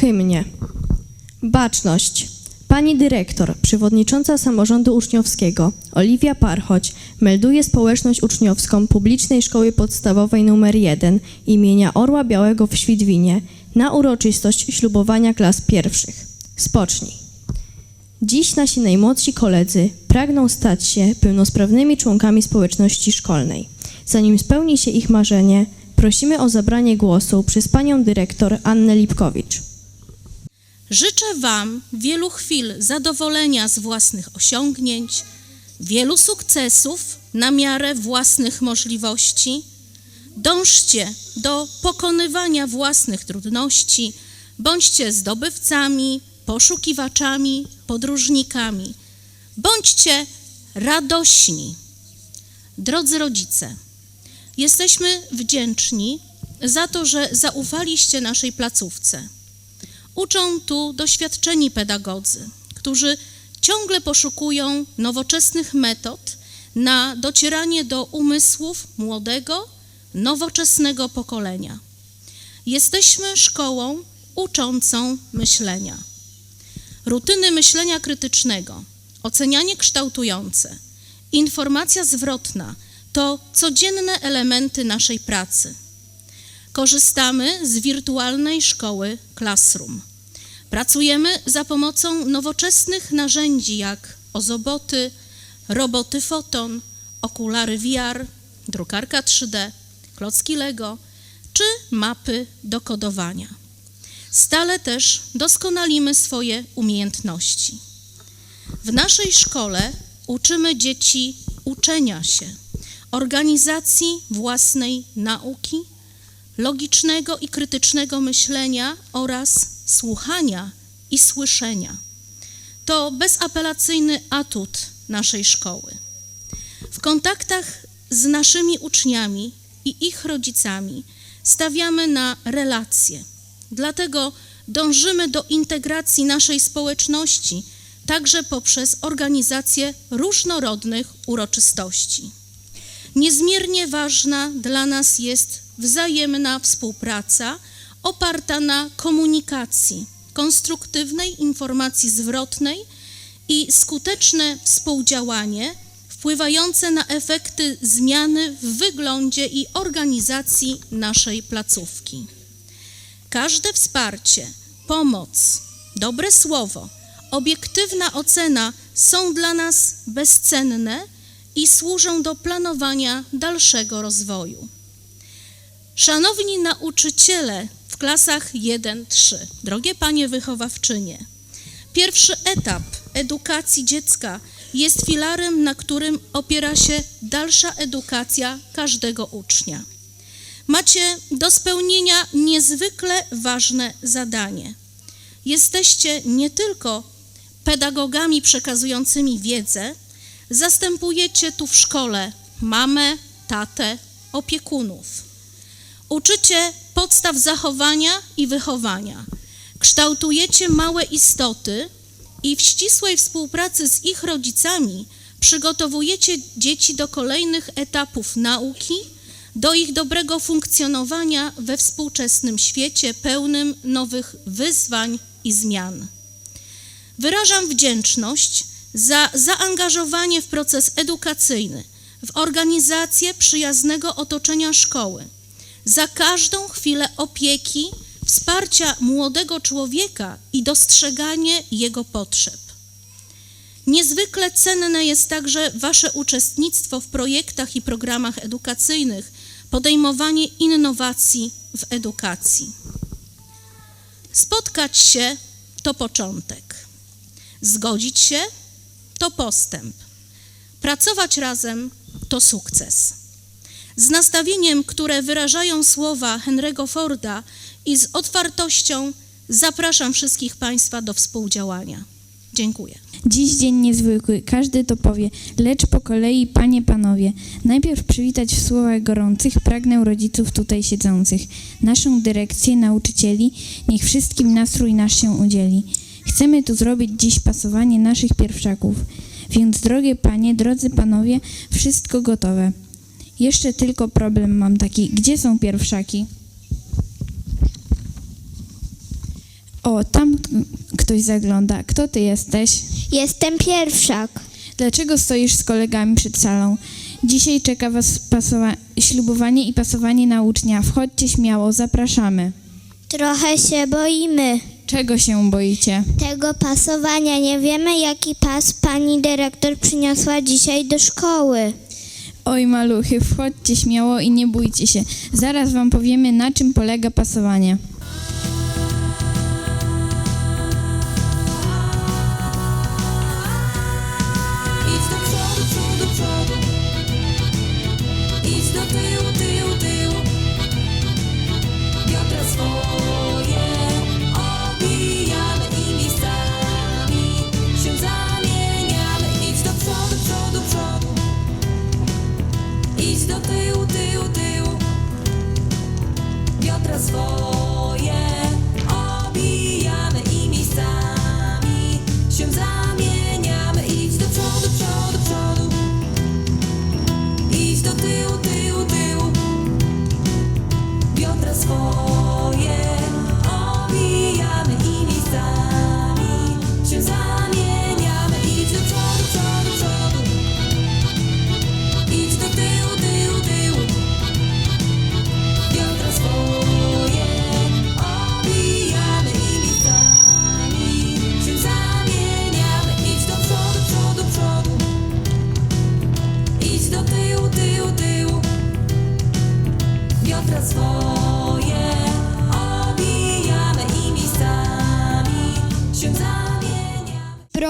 Hymnie. Baczność. Pani dyrektor, przewodnicząca samorządu uczniowskiego Oliwia Parchoć melduje społeczność uczniowską Publicznej Szkoły Podstawowej nr 1 imienia Orła Białego w Świdwinie na uroczystość ślubowania klas pierwszych. Spocznij. Dziś nasi najmłodsi koledzy pragną stać się pełnosprawnymi członkami społeczności szkolnej. Zanim spełni się ich marzenie, prosimy o zabranie głosu przez panią dyrektor Annę Lipkowicz. Życzę Wam wielu chwil zadowolenia z własnych osiągnięć, wielu sukcesów na miarę własnych możliwości. Dążcie do pokonywania własnych trudności, bądźcie zdobywcami, poszukiwaczami, podróżnikami. Bądźcie radośni. Drodzy rodzice, jesteśmy wdzięczni za to, że zaufaliście naszej placówce. Uczą tu doświadczeni pedagodzy, którzy ciągle poszukują nowoczesnych metod na docieranie do umysłów młodego, nowoczesnego pokolenia. Jesteśmy szkołą uczącą myślenia. Rutyny myślenia krytycznego, ocenianie kształtujące, informacja zwrotna to codzienne elementy naszej pracy korzystamy z wirtualnej szkoły Classroom. Pracujemy za pomocą nowoczesnych narzędzi jak ozoboty, roboty foton, okulary VR, drukarka 3D, klocki Lego czy mapy do kodowania. Stale też doskonalimy swoje umiejętności. W naszej szkole uczymy dzieci uczenia się, organizacji własnej nauki, logicznego i krytycznego myślenia oraz słuchania i słyszenia. To bezapelacyjny atut naszej szkoły. W kontaktach z naszymi uczniami i ich rodzicami stawiamy na relacje. Dlatego dążymy do integracji naszej społeczności także poprzez organizację różnorodnych uroczystości. Niezmiernie ważna dla nas jest wzajemna współpraca oparta na komunikacji, konstruktywnej informacji zwrotnej i skuteczne współdziałanie wpływające na efekty zmiany w wyglądzie i organizacji naszej placówki. Każde wsparcie, pomoc, dobre słowo, obiektywna ocena są dla nas bezcenne i służą do planowania dalszego rozwoju. Szanowni nauczyciele klasach 1-3, drogie panie wychowawczynie, pierwszy etap edukacji dziecka jest filarem, na którym opiera się dalsza edukacja każdego ucznia. Macie do spełnienia niezwykle ważne zadanie. Jesteście nie tylko pedagogami przekazującymi wiedzę, zastępujecie tu w szkole mamę, tatę, opiekunów. Uczycie podstaw zachowania i wychowania. Kształtujecie małe istoty i w ścisłej współpracy z ich rodzicami przygotowujecie dzieci do kolejnych etapów nauki, do ich dobrego funkcjonowania we współczesnym świecie pełnym nowych wyzwań i zmian. Wyrażam wdzięczność za zaangażowanie w proces edukacyjny, w organizację przyjaznego otoczenia szkoły za każdą chwilę opieki, wsparcia młodego człowieka i dostrzeganie jego potrzeb. Niezwykle cenne jest także Wasze uczestnictwo w projektach i programach edukacyjnych, podejmowanie innowacji w edukacji. Spotkać się to początek. Zgodzić się to postęp. Pracować razem to sukces. Z nastawieniem, które wyrażają słowa Henry'ego Forda i z otwartością zapraszam wszystkich Państwa do współdziałania. Dziękuję. Dziś dzień niezwykły, każdy to powie, lecz po kolei, panie, panowie. Najpierw przywitać w słowach gorących pragnę rodziców tutaj siedzących, naszą dyrekcję, nauczycieli, niech wszystkim nastrój nasz się udzieli. Chcemy tu zrobić dziś pasowanie naszych pierwszaków, więc drogie panie, drodzy panowie, wszystko gotowe. Jeszcze tylko problem mam taki, gdzie są pierwszaki? O, tam ktoś zagląda. Kto ty jesteś? Jestem pierwszak. Dlaczego stoisz z kolegami przed salą? Dzisiaj czeka was pasowa- ślubowanie i pasowanie na ucznia. Wchodźcie śmiało, zapraszamy. Trochę się boimy Czego się boicie? tego pasowania. Nie wiemy, jaki pas pani dyrektor przyniosła dzisiaj do szkoły. Oj maluchy, wchodźcie śmiało i nie bójcie się. Zaraz wam powiemy, na czym polega pasowanie.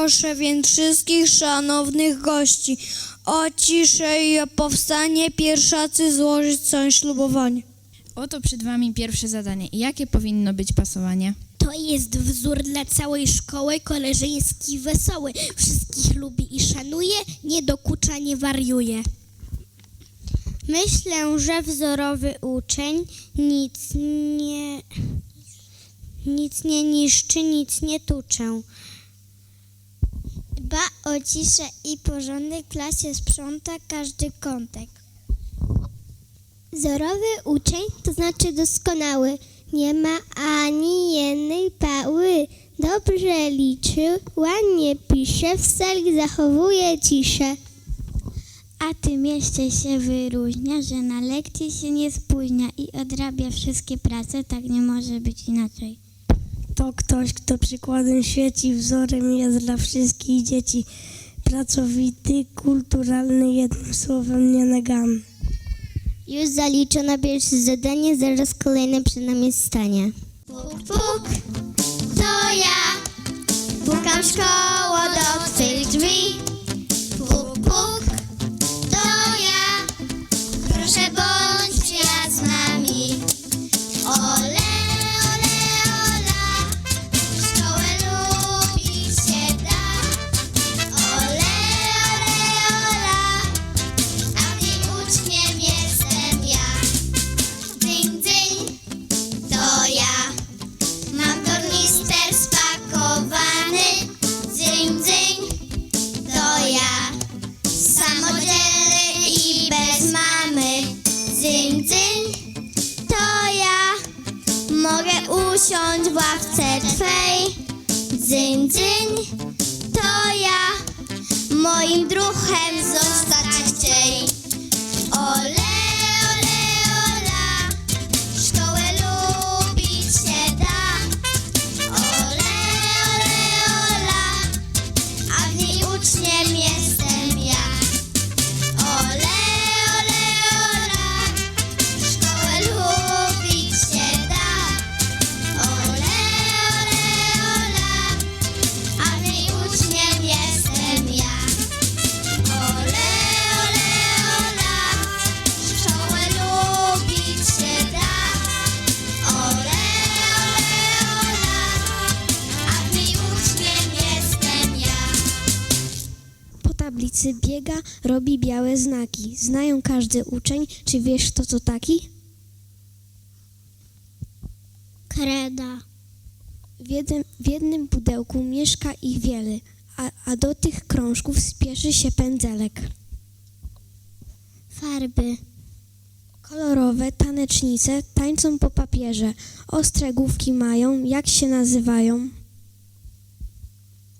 Proszę więc wszystkich szanownych gości o ciszę i o powstanie pierwszacy złożyć swoje ślubowanie. Oto przed wami pierwsze zadanie. Jakie powinno być pasowanie? To jest wzór dla całej szkoły, koleżeński, wesoły. Wszystkich lubi i szanuje, nie dokucza, nie wariuje. Myślę, że wzorowy uczeń nic nie, nic nie niszczy, nic nie tuczę. Dba o ciszę i porządek, klasie sprząta każdy kątek. Wzorowy uczeń to znaczy doskonały. Nie ma ani jednej pały. Dobrze liczy, ładnie pisze, w sali zachowuje ciszę. A tym jeszcze się wyróżnia, że na lekcje się nie spóźnia i odrabia wszystkie prace, tak nie może być inaczej. To ktoś, kto przykładem świeci, wzorem jest dla wszystkich dzieci. Pracowity, kulturalny, jednym słowem nienaganny. Już zaliczono pierwsze zadanie, zaraz kolejne przed nami stanie. Puk, puk, to ja. Pukam szkoło do twych drzwi. Każdy uczeń. Czy wiesz, kto to taki? Kreda. W jednym, w jednym pudełku mieszka ich wiele, a, a do tych krążków spieszy się pędzelek. Farby. Kolorowe tanecznice tańczą po papierze. Ostre główki mają. Jak się nazywają?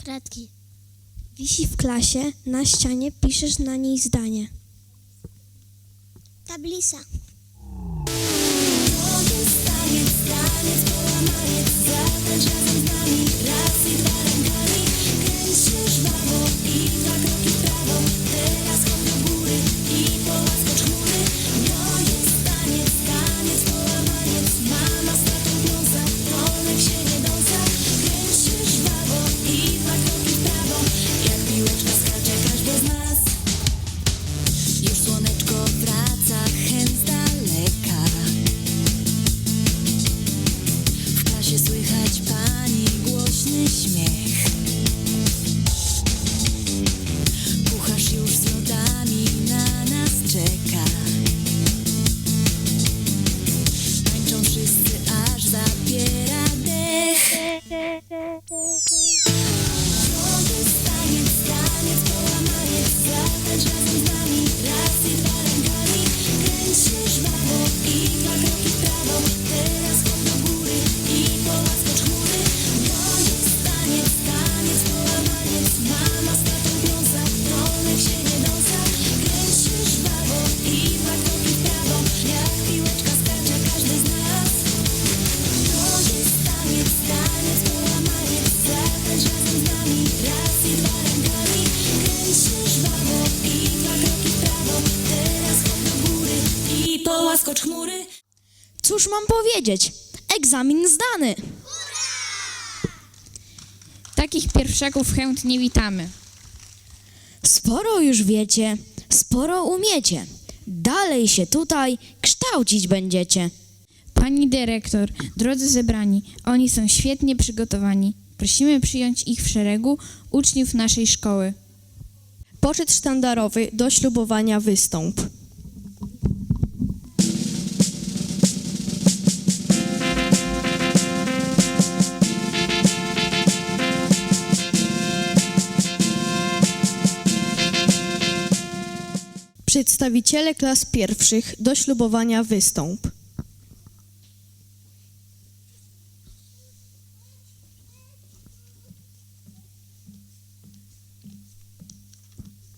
Kratki. Wisi w klasie, na ścianie piszesz na niej zdanie. Tablica. Już powiedzieć? Egzamin zdany. Takich pierwszaków chętnie witamy. Sporo już wiecie, sporo umiecie. Dalej się tutaj kształcić będziecie. Pani dyrektor, drodzy zebrani, oni są świetnie przygotowani. Prosimy przyjąć ich w szeregu uczniów naszej szkoły. Poczet sztandarowy do ślubowania wystąp. Przedstawiciele klas pierwszych do ślubowania wystąp.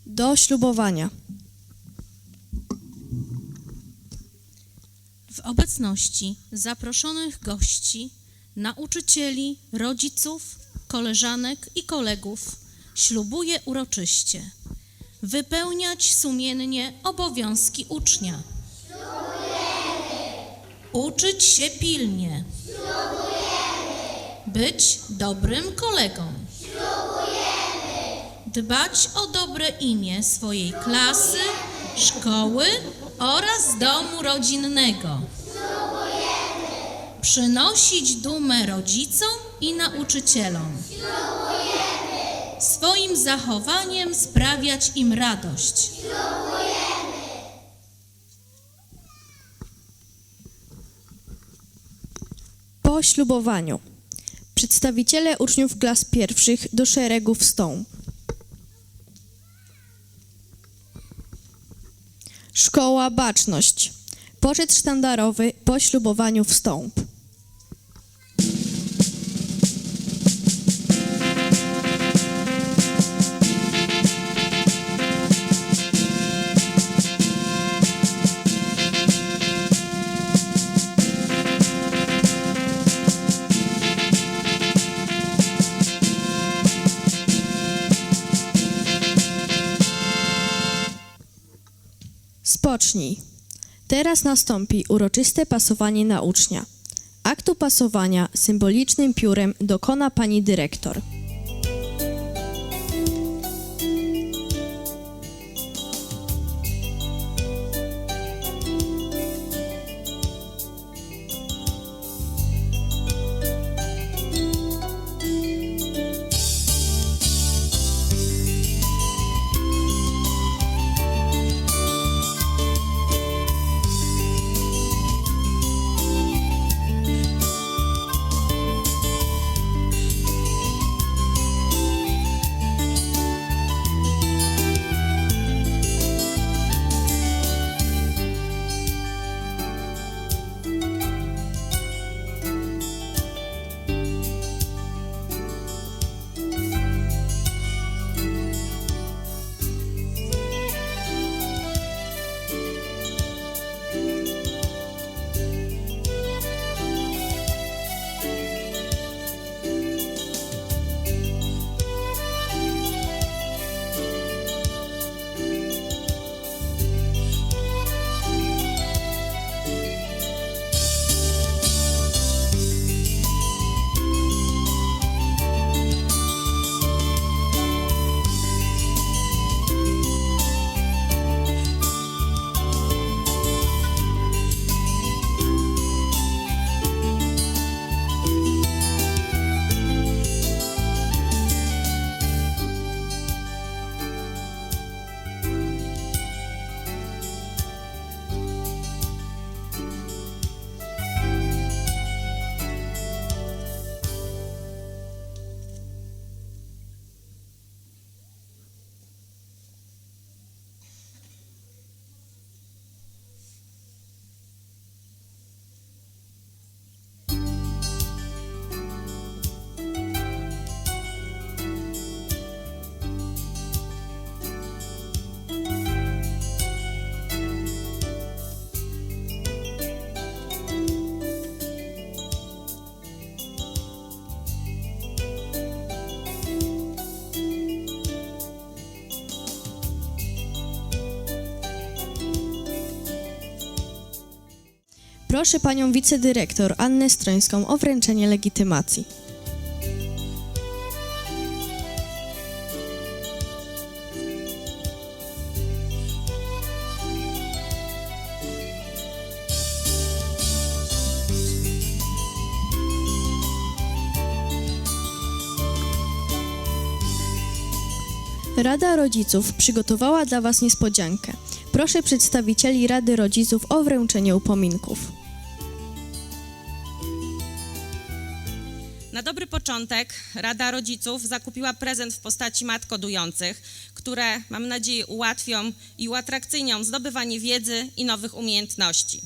Do ślubowania. W obecności zaproszonych gości, nauczycieli, rodziców, koleżanek i kolegów ślubuję uroczyście wypełniać sumiennie obowiązki ucznia. Uczyć się pilnie. Być dobrym kolegą. Dbać o dobre imię swojej klasy, szkoły oraz domu rodzinnego. Przynosić dumę rodzicom i nauczycielom. Swoim zachowaniem sprawiać im radość. Po ślubowaniu. Przedstawiciele uczniów klas pierwszych do szeregu wstąp. Szkoła Baczność. Poczet sztandarowy po ślubowaniu wstąp. Teraz nastąpi uroczyste pasowanie na ucznia. Aktu pasowania symbolicznym piórem dokona pani dyrektor. Proszę panią wicedyrektor Annę Strońską o wręczenie legitymacji. Rada Rodziców przygotowała dla Was niespodziankę. Proszę przedstawicieli Rady Rodziców o wręczenie upominków. Na dobry początek Rada Rodziców zakupiła prezent w postaci mat kodujących, które mam nadzieję ułatwią i uatrakcyjnią zdobywanie wiedzy i nowych umiejętności.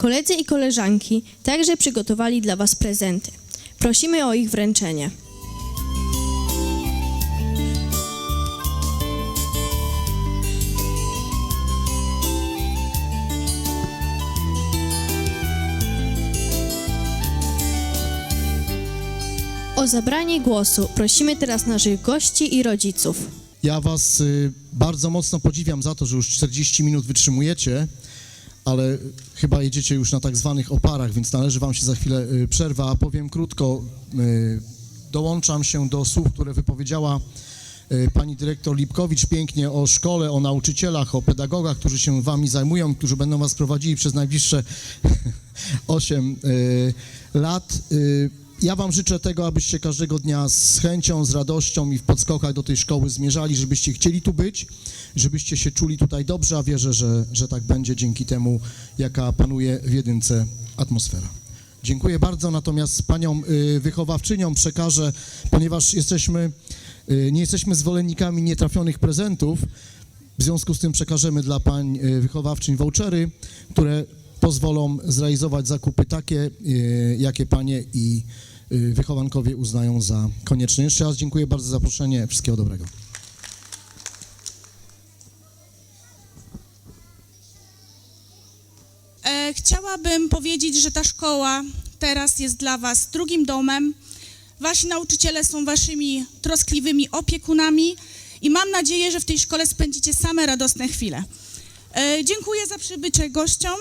Koledzy i koleżanki także przygotowali dla Was prezenty. Prosimy o ich wręczenie. O zabranie głosu prosimy teraz naszych gości i rodziców. Ja was y, bardzo mocno podziwiam za to, że już 40 minut wytrzymujecie, ale chyba jedziecie już na tak zwanych oparach, więc należy wam się za chwilę y, przerwa. Powiem krótko, y, dołączam się do słów, które wypowiedziała y, pani dyrektor Lipkowicz pięknie o szkole, o nauczycielach, o pedagogach, którzy się wami zajmują, którzy będą was prowadzili przez najbliższe 8 y, lat. Ja wam życzę tego, abyście każdego dnia z chęcią, z radością i w podskokach do tej szkoły zmierzali, żebyście chcieli tu być, żebyście się czuli tutaj dobrze, a wierzę, że, że tak będzie dzięki temu, jaka panuje w jedynce atmosfera. Dziękuję bardzo, natomiast panią y, wychowawczyniom przekażę, ponieważ jesteśmy, y, nie jesteśmy zwolennikami nietrafionych prezentów, w związku z tym przekażemy dla pań y, wychowawczyń vouchery, które pozwolą zrealizować zakupy takie, jakie panie i wychowankowie uznają za konieczne. Jeszcze raz dziękuję bardzo za zaproszenie. Wszystkiego dobrego. E, chciałabym powiedzieć, że ta szkoła teraz jest dla Was drugim domem. Wasi nauczyciele są Waszymi troskliwymi opiekunami i mam nadzieję, że w tej szkole spędzicie same radosne chwile. E, dziękuję za przybycie gościom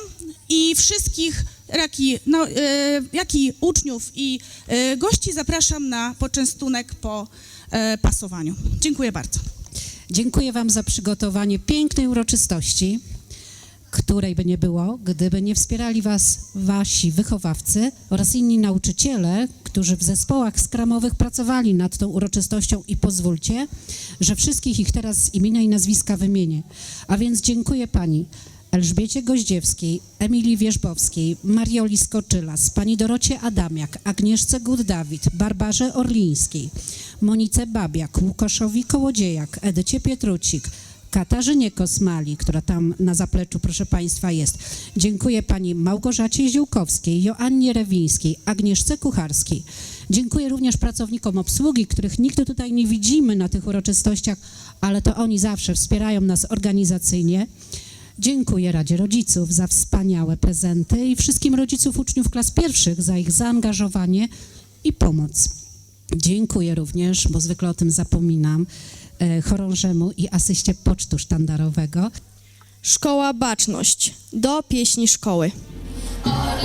i wszystkich, jak i, no, e, jak i uczniów i e, gości zapraszam na poczęstunek po e, pasowaniu. Dziękuję bardzo. Dziękuję Wam za przygotowanie pięknej uroczystości, której by nie było, gdyby nie wspierali Was Wasi wychowawcy oraz inni nauczyciele, którzy w zespołach skramowych pracowali nad tą uroczystością i pozwólcie, że wszystkich ich teraz imienia i nazwiska wymienię. A więc dziękuję Pani Elżbiecie Goździewskiej, Emilii Wierzbowskiej, Marioli Skoczylas, pani Dorocie Adamiak, Agnieszce Gud-Dawid, Barbarze Orlińskiej, Monice Babiak, Łukaszowi Kołodziejak, Edycie Pietrucik, Katarzynie Kosmali, która tam na zapleczu, proszę Państwa, jest. Dziękuję pani Małgorzacie Ziółkowskiej, Joannie Rewińskiej, Agnieszce Kucharskiej. Dziękuję również pracownikom obsługi, których nigdy tutaj nie widzimy na tych uroczystościach, ale to oni zawsze wspierają nas organizacyjnie. Dziękuję Radzie Rodziców za wspaniałe prezenty i wszystkim rodziców uczniów klas pierwszych za ich zaangażowanie i pomoc. Dziękuję również, bo zwykle o tym zapominam, e, chorążemu i asyście pocztu sztandarowego. Szkoła Baczność. Do pieśni szkoły. Ponad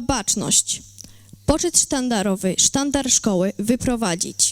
Baczność. Poczet sztandarowy, sztandar szkoły wyprowadzić.